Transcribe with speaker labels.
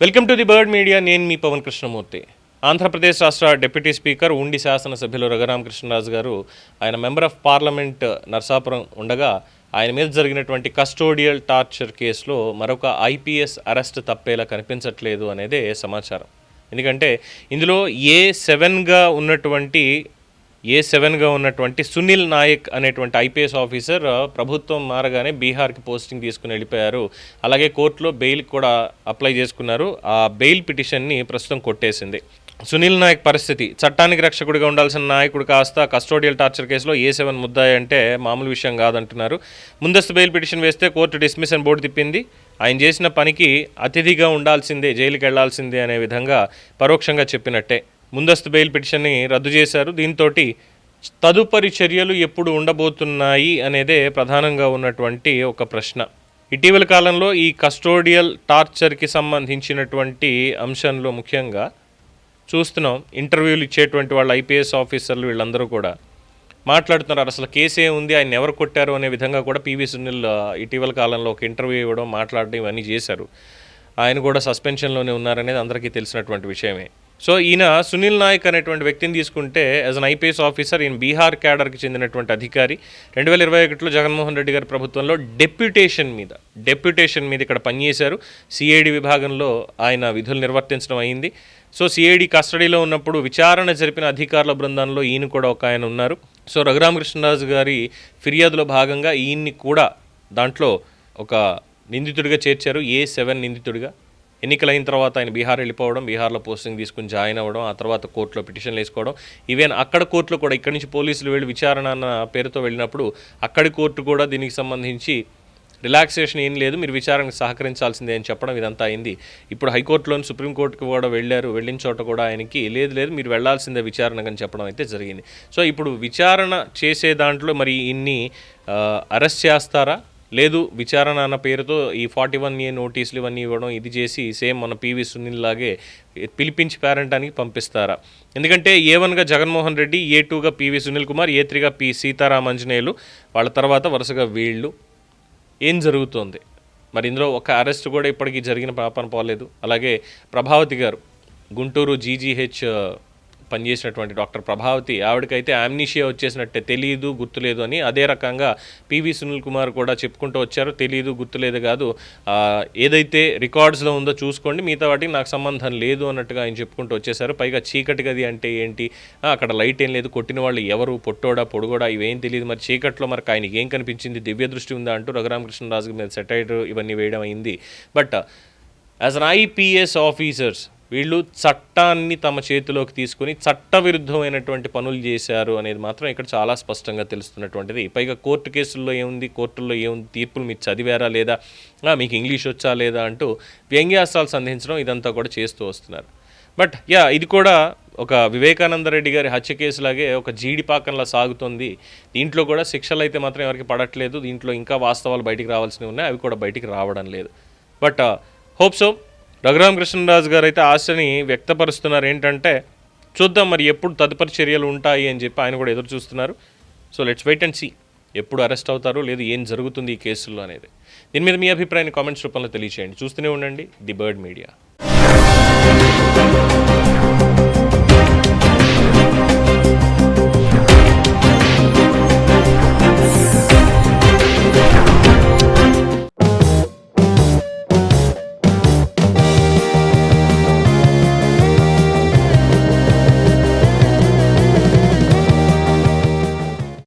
Speaker 1: Welcome to the bird media. నేను మీ పవన్ కృష్ణమూర్తి. ఆంధ్రప్రదేశ్ రాష్ట్ర డిప్యూటీ స్పీకర్ ఉండి శాసనసభ్యులు రఘురామకృష్ణరాజు గారు ఆయన మెంబర్ ఆఫ్ పార్లమెంట్ నర్సాపురం ఉండగా ఆయన మీద జరిగినటువంటి కస్టోడియల్ టార్చర్ కేసులో మరొక ఐపీఎస్ అరెస్ట్ తప్పేలా కనిపించట్లేదు అనేదే సమాచారం. ఎందుకంటే ఇందులో ఏ సెవెన్గా ఉన్నటువంటి ఏ సెవెన్గా ఉన్నటువంటి సునీల్ నాయక్ అనేటువంటి ఐపీఎస్ ఆఫీసర్ ప్రభుత్వం మారగానే బీహార్కి పోస్టింగ్ తీసుకుని వెళ్ళిపోయారు. అలాగే కోర్టులో బెయిల్ కూడా అప్లై చేసుకున్నారు. ఆ బెయిల్ పిటిషన్ని ప్రస్తుతం కొట్టేసింది. సునీల్ నాయక్ పరిస్థితి చట్టానికి రక్షకుడిగా ఉండాల్సిన నాయకుడు కాస్త కస్టోడియల్ టార్చర్ కేసులో ఏ సెవెన్ ముద్దాయి అంటే మామూలు విషయం కాదంటున్నారు. ముందస్తు బెయిల్ పిటిషన్ వేస్తే కోర్టు డిస్మిస్ అని బోర్డు తిప్పింది. ఆయన చేసిన పనికి అతిథిగా ఉండాల్సిందే జైలుకి వెళ్ళాల్సిందే అనే విధంగా పరోక్షంగా చెప్పినట్టే. ముందస్తు బెయిల్ పిటిషన్ని రద్దు చేశారు. దీంతో తదుపరి చర్యలు ఎప్పుడు ఉండబోతున్నాయి అనేదే ప్రధానంగా ఉన్నటువంటి ఒక ప్రశ్న. ఇటీవల కాలంలో ఈ కస్టోడియల్ టార్చర్కి సంబంధించినటువంటి అంశంలో ముఖ్యంగా చూస్తున్నాం. ఇంటర్వ్యూలు ఇచ్చేటువంటి వాళ్ళు ఐపీఎస్ ఆఫీసర్లు వీళ్ళందరూ కూడా మాట్లాడుతున్నారు. అసలు కేసే ఉంది ఆయన ఎవరు కొట్టారు అనే విధంగా కూడా పివి సునీల్ ఇటీవల కాలంలో ఒక ఇంటర్వ్యూ ఇవ్వడం మాట్లాడడం ఇవన్నీ చేశారు. ఆయన కూడా సస్పెన్షన్లోనే ఉన్నారనేది అందరికీ తెలిసినటువంటి విషయమే. సో ఈయన సునీల్ నాయక్ అనేటువంటి వ్యక్తిని తీసుకుంటే యాజ్ అన్ ఐపీఎస్ ఆఫీసర్ ఈయన బీహార్ క్యాడర్కి చెందినటువంటి అధికారి రెండు వేల ఇరవై ఒకటిలో జగన్మోహన్ రెడ్డి గారి ప్రభుత్వంలో డెప్యుటేషన్ మీద డెప్యుటేషన్ మీద ఇక్కడ పనిచేశారు. సిఐడి విభాగంలో ఆయన విధులు నిర్వర్తించడం అయింది. సో సిఐడి కస్టడీలో ఉన్నప్పుడు విచారణ జరిపిన అధికారుల బృందంలో ఈయన కూడా ఒక ఆయన ఉన్నారు. సో రఘురామకృష్ణరాజు గారి ఫిర్యాదులో భాగంగా ఈయన్ని కూడా దాంట్లో ఒక నిందితుడిగా చేర్చారు. ఏ సెవెన్ నిందితుడిగా? ఎన్నికలైన తర్వాత ఆయన బీహార్ వెళ్ళిపోవడం బీహార్లో పోస్టింగ్ తీసుకుని జాయిన్ అవ్వడం ఆ తర్వాత కోర్టులో పిటిషన్లు వేసుకోవడం. ఈవెన్ అక్కడ కోర్టులో కూడా ఇక్కడి నుంచి పోలీసులు వెళ్ళి విచారణ అన్న పేరుతో వెళ్ళినప్పుడు అక్కడి కోర్టు కూడా దీనికి సంబంధించి రిలాక్సేషన్ ఏం లేదు మీరు విచారణకు సహకరించాల్సిందే అని చెప్పడం ఇదంతా అయింది. ఇప్పుడు హైకోర్టులోని సుప్రీంకోర్టుకు కూడా వెళ్ళారు వెళ్ళిన చోట కూడా ఆయనకి లేదు లేదు మీరు వెళ్ళాల్సిందే విచారణ అని చెప్పడం అయితే జరిగింది. సో ఇప్పుడు విచారణ చేసే దాంట్లో మరి ఇన్ని అరెస్ట్ చేస్తారా? లేదు విచారణ అన్న పేరుతో ఈ ఫార్టీ వన్ ఏ నోటీసులు ఇవన్నీ ఇవ్వడం ఇది చేసి సేమ్ మన పివి సునీల్ లాగే పిలిపించి పేరెంటానికి పంపిస్తారా? ఎందుకంటే ఏ వన్గా జగన్మోహన్ రెడ్డి ఏ టూగా పివి సునీల్ కుమార్ ఏ త్రీగా పి సీతారామాంజనేయులు వాళ్ళ తర్వాత వరుసగా వీళ్ళు. ఏం జరుగుతోంది? మరి ఇందులో ఒక అరెస్ట్ కూడా ఇప్పటికీ జరిగిన పాపన పోలేదు. అలాగే ప్రభావతి గారు గుంటూరు జీజీహెచ్ పనిచేసినటువంటి డాక్టర్ ప్రభావతి. ఆవిడకైతే ఆమ్నీషియా వచ్చేసినట్టే. తెలియదు గుర్తులేదు అని అదే రకంగా పివి సునీల్ కుమార్ కూడా చెప్పుకుంటూ వచ్చారు. తెలియదు గుర్తులేదు కాదు. ఏదైతే రికార్డ్స్లో ఉందో చూసుకోండి. మిగతా వాటికి నాకు సంబంధం లేదు అన్నట్టుగా ఆయన చెప్పుకుంటూ వచ్చేసారు పైగా చీకటి గది అంటే ఏంటి? అక్కడ లైట్ ఏం లేదు. కొట్టిన వాళ్ళు ఎవరు? పొట్టోడా పొడుగోడా? ఇవేం తెలియదు మరి చీకట్లో మరి ఆయనకి ఏం కనిపించింది? దివ్య దృష్టి ఉందా అంటూ రఘురామకృష్ణరాజు మీద సెటైర్ ఇవన్నీ వేయడం అయింది. But as an IPS officers వీళ్ళు చట్టాన్ని తమ చేతిలోకి తీసుకుని చట్టవిరుద్ధమైనటువంటి పనులు చేశారు అనేది మాత్రం ఇక్కడ చాలా స్పష్టంగా తెలుస్తున్నటువంటిది. పైగా కోర్టు కేసుల్లో ఏముంది? కోర్టుల్లో ఏముంది? తీర్పులు మీరు చదివారా లేదా? మీకు ఇంగ్లీష్ వచ్చా లేదా అంటూ వ్యంగ్యాస్త్రాలు సంధించడం ఇదంతా కూడా చేస్తూ వస్తున్నారు. బట్ యా ఇది కూడా ఒక వివేకానంద రెడ్డి గారి హత్య కేసులాగే ఒక జీడిపాకంలా సాగుతుంది. దీంట్లో కూడా శిక్షలు అయితే మాత్రం ఎవరికి పడట్లేదు. దీంట్లో ఇంకా వాస్తవాలు బయటికి రావాల్సినవి ఉన్నాయి. అవి కూడా బయటికి రావడం లేదు. బట్ హోప్ సో రఘురామకృష్ణరాజు గారు అయితే ఆశని వ్యక్తపరుస్తున్నారు. ఏంటంటే చూద్దాం మరి ఎప్పుడు తదుపరి చర్యలు ఉంటాయి అని చెప్పి ఆయన కూడా ఎదురు చూస్తున్నారు. So let's wait and see ఎప్పుడు అరెస్ట్ అవుతారో లేదు ఏం జరుగుతుంది ఈ కేసుల్లో అనేది. దీని మీద మీ అభిప్రాయాన్ని కామెంట్స్ రూపంలో తెలియచేయండి. చూస్తూనే ఉండండి. The bird media.